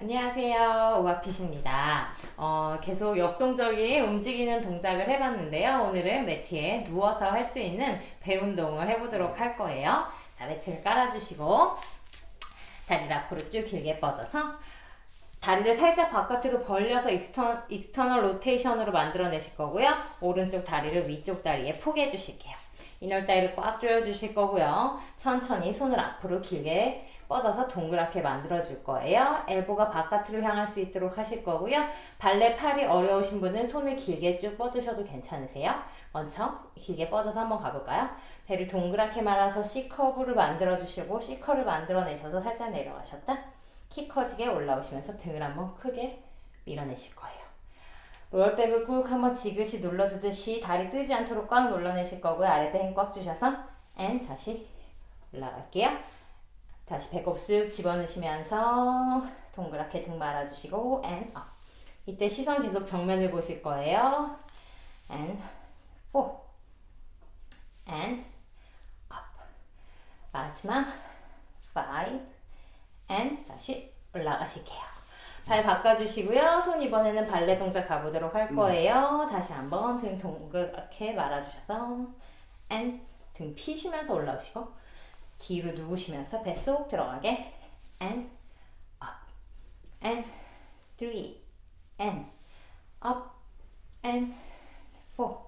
안녕하세요. 우아핏입니다. 어, 계속 역동적인 움직이는 동작을 해봤는데요. 오늘은 매트에 누워서 할 수 있는 배 운동을 해보도록 할 거예요. 자, 매트를 깔아주시고, 다리를 앞으로 쭉 길게 뻗어서, 다리를 살짝 바깥으로 벌려서 익스터, 익스터널 로테이션으로 만들어내실 거고요. 오른쪽 다리를 위쪽 다리에 포개해 주실게요. 이널 다리를 꽉 조여주실 거고요. 천천히 손을 앞으로 길게 뻗어서 동그랗게 만들어 줄 거예요. 엘보가 바깥으로 향할 수 있도록 하실 거고요. 발레 팔이 어려우신 분은 손을 길게 쭉 뻗으셔도 괜찮으세요. 먼저 길게 뻗어서 한번 가볼까요? 배를 동그랗게 말아서 C커브를 만들어 주시고 C커를 만들어내셔서 살짝 내려가셨다. 키 커지게 올라오시면서 등을 한번 크게 밀어내실 거예요. 롤백을 꾹 한번 지그시 눌러주듯이 다리 뜨지 않도록 꽉 눌러내실 거고요. 아랫배 힘 꽉 주셔서 앤 다시 올라갈게요. 다시 배꼽 쓱 집어넣으시면서 동그랗게 등 말아주시고 앤 업. 이때 시선 계속 정면을 보실 거예요. 앤 업. 마지막 5앤 다시 올라가실게요. 발 바꿔주시고요. 손 이번에는 발레 동작 가보도록 할 거예요. 다시 한번 등 동그랗게 말아주셔서 앤등 피시면서 올라오시고 뒤로 누우시면서 배 쏙 들어가게 and up and three and up and four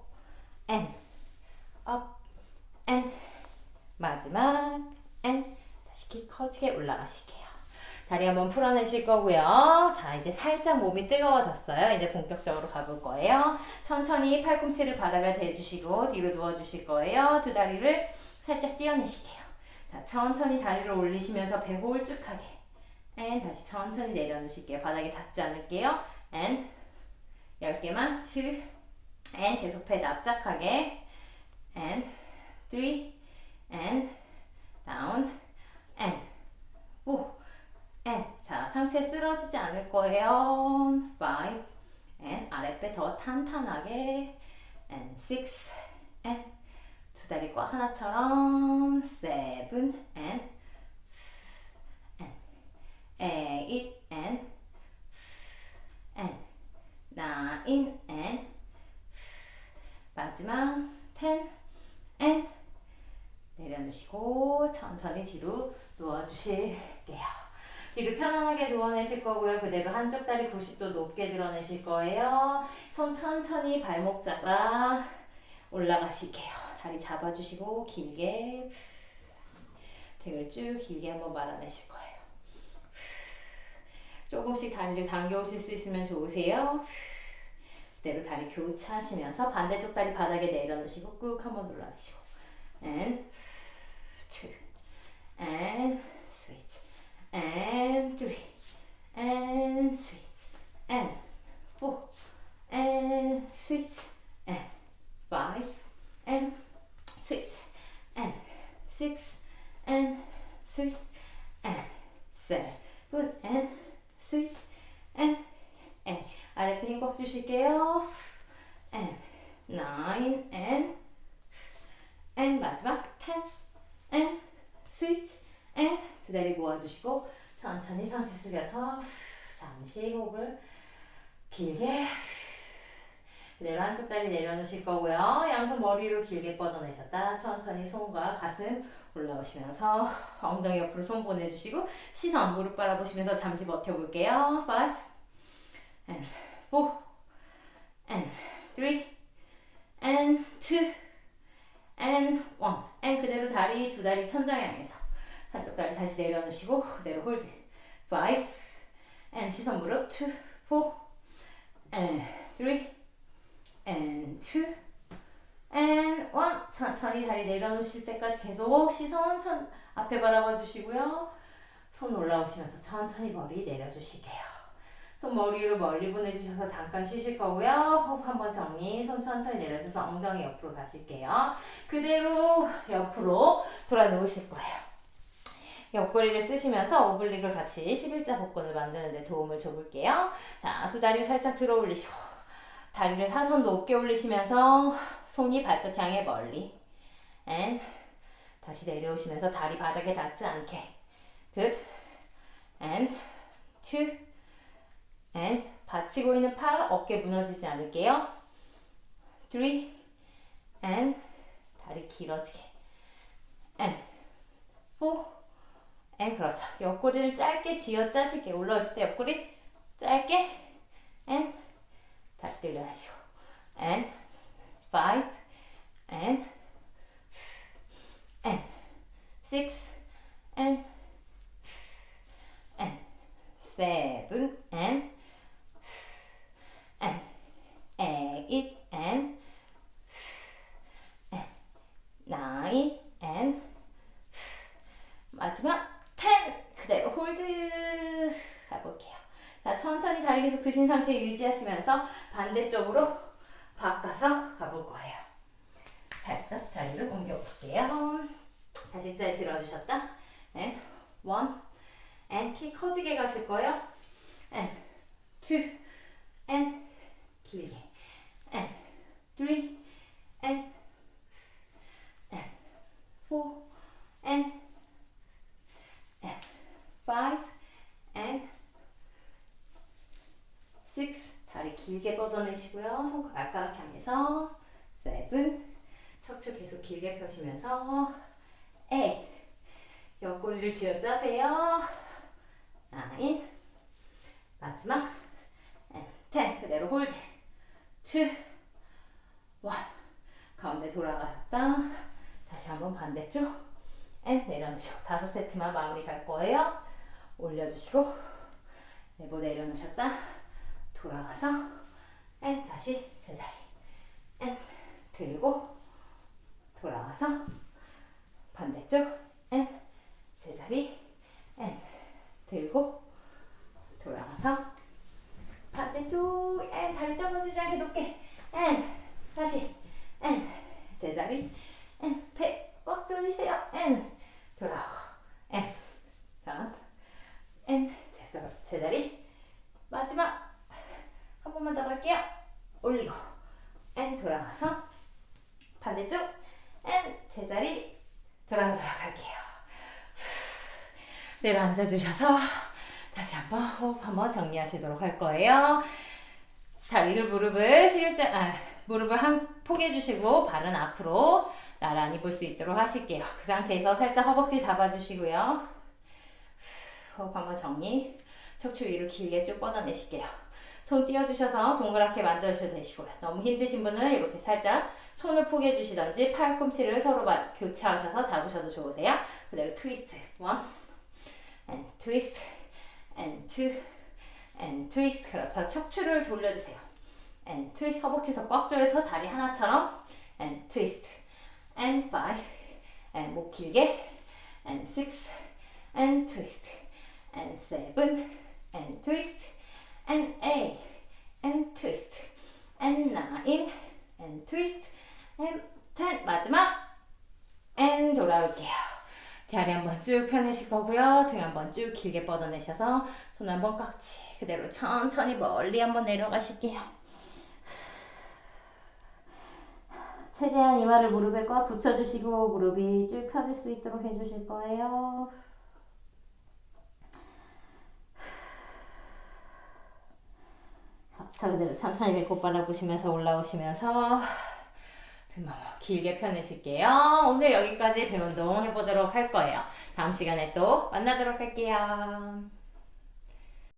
and up and 마지막 and 다시 키 커지게 올라가실게요. 다리 한번 풀어내실 거고요. 자, 이제 살짝 몸이 뜨거워졌어요. 이제 본격적으로 가볼 거예요. 천천히 팔꿈치를 바닥에 대주시고 뒤로 누워주실 거예요. 두 다리를 살짝 띄어내실게요. 자, 천천히 다리를 올리시면서 배 홀쭉하게. and 다시 천천히 내려놓으실게요. 바닥에 닿지 않을게요. and 10개만 2 and 계속 배 납작하게. And 3 and down. And. 4 and. 자 상체 쓰러지지 않을 거예요. 5 and 아랫배 더 탄탄하게. And 6 and 두 다리 꽉 하나처럼 seven and and 마지막 ten 내려놓으시고 천천히 뒤로 누워주실게요. 뒤로 편안하게 누워내실 거고요. 그대로 한쪽 다리 90도 높게 드러내실 거예요. 손 천천히 발목 잡아 올라가실게요. 다리 잡아주시고 길게. 등을 쭉 길게 한번 말아내실 거예요. 조금씩 다리를 당겨오실 수 있으면 좋으세요. 그대로 다리 교차하시면서 반대쪽 다리 바닥에 내려놓으시고 꾹 한번 눌러내시고. And two. And switch. And three. And switch. And four. And switch. And five and switch and six and switch and seven and switch and and 아랫배 힘꽉 주실게요 and nine and and 마지막 ten and switch and 두 다리 모아주시고 천천히 상체 숙여서 잠시 호흡을 길게 그대로 한쪽 다리 내려놓으실 거고요. 양손 머리로 길게 뻗어내셨다. 천천히 손과 가슴 올라오시면서 엉덩이 옆으로 손 보내주시고 시선 무릎 바라보시면서 잠시 버텨볼게요. 5 and 4 and 3 and 2 and 1 and 그대로 다리 두 다리 천장 향해서 한쪽 다리 다시 내려놓으시고 그대로 홀드. 5 and 시선 무릎 2 4 and 3 and 2 and 1 천천히 다리 내려놓으실 때까지 계속 시선 천, 앞에 바라봐 주시고요. 손 올라오시면서 천천히 머리 내려주실게요 손 머리로 멀리 보내주셔서 잠깐 쉬실 거고요. 호흡 한번 정리. 손 천천히 내려주셔서 엉덩이 옆으로 가실게요. 그대로 옆으로 돌아 놓으실 거예요. 옆구리를 쓰시면서 오블릭을 같이 11자 복근을 만드는 데 도움을 줘볼게요. 자, 두 다리 살짝 들어 올리시고 다리를 사선 높게 올리시면서 손이 발끝 향해 멀리 and 다시 내려오시면서 다리 바닥에 닿지 않게. Good. And two and 받치고 있는 팔 어깨 무너지지 않을게요. three and 다리 길어지게 and four and 그렇죠. 옆구리를 짧게 쥐어 짜실게요. 올라오실 때 옆구리 짧게 and 다시 내려가시고 and 9 마지막 10 그대로 홀드 해볼게요. 자 천천히 다리 계속 드신 상태 유지하시면서 반대쪽으로 바꿔서 가볼 거예요. 살짝 자리를 옮겨볼게요. 다시 잘 들어주셨다. 1 and 키 커지게 가실 거예요. and 2 and 길게 and 3 and four and five and six. 다리 길게 뻗어내시고요. 손가락 향해서 seven. 척추 계속 길게 펴시면서 eight. 옆구리를 쥐어 짜세요. nine. 마지막. and ten. 그대로 홀드 two. one. 가운데 돌아가셨다. 다시 한번 반대쪽. and 내려놓으시고 다섯 세트만 마무리 갈 거예요. 올려주시고 엘보 내려놓으셨다. 돌아가서 and 다시 제자리. and 들고 돌아가서 반대쪽. and 제자리. and 들고 돌아가서 반대쪽. and 다리 떨어지지 않게 높게. and 다시. and 제자리. and 배 꽉 조이세요 and 돌아오고 and 다음 and 됐어. 제자리. 마지막 한 번만 더 갈게요. 올리고. And 돌아가서 반대쪽 and 제자리 돌아가도록 할게요. 내려 앉아 주셔서 다시 한번 호흡 한번 정리하시도록 할 거예요. 다리를 무릎을 실자 아, 무릎을 한 포개해 주시고 발은 앞으로 나란히 볼 수 있도록 하실게요. 그 상태에서 살짝 허벅지 잡아주시고요. 호흡 한번 정리. 척추 위로 길게 쭉 뻗어내실게요. 손 띄워주셔서 동그랗게 만들어주셔도 되시고요. 너무 힘드신 분은 이렇게 살짝 손을 포개해 주시던지 팔꿈치를 서로 마- 교차하셔서 잡으셔도 좋으세요. 그대로 트위스트. 원, and twist, and two, and twist. 그렇죠. 척추를 돌려주세요. And twist. 허벅지 더 꽉 조여서 다리 하나처럼 and twist, and five, and 목 길게, and six, and twist, and seven, and twist, and eight, and twist, and nine, and twist, and ten. 마지막 and 돌아올게요. 다리 한번 쭉 펴내실 거고요. 등 한번 쭉 길게 뻗어내셔서 손 한번 깍지 그대로 천천히 멀리 한번 내려가실게요. 최대한 이마를 무릎에 꽉 붙여주시고 무릎이 쭉 펴질 수 있도록 해주실 거예요. 자, 그대로 천천히 배꼽 바라보시면서 올라오시면서 등 길게 펴내실게요. 오늘 여기까지 배운동 해보도록 할 거예요. 다음 시간에 또 만나도록 할게요.